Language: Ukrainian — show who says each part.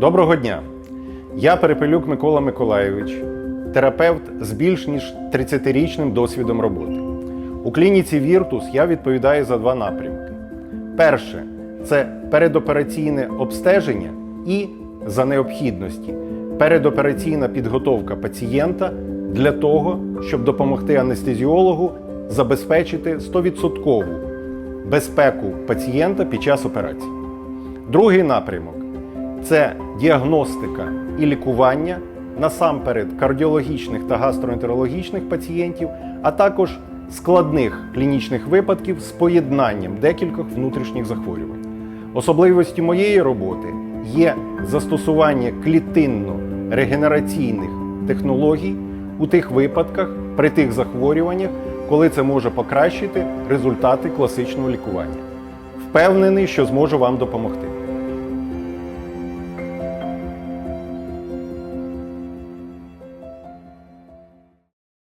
Speaker 1: Доброго дня! Я Перепелюк Микола Миколайович, терапевт з більш ніж 30-річним досвідом роботи. У клініці Віртус я відповідаю за два напрямки. Перше це передопераційне обстеження і за необхідності передопераційна підготовка пацієнта для того, щоб допомогти анестезіологу забезпечити 100% безпеку пацієнта під час операції. Другий напрямок це діагностика і лікування насамперед кардіологічних та гастроентерологічних пацієнтів, а також складних клінічних випадків з поєднанням декількох внутрішніх захворювань. Особливості моєї роботи є застосування клітинно-регенераційних технологій у тих випадках, при тих захворюваннях, коли це може покращити результати класичного лікування. Впевнений, що зможу вам допомогти.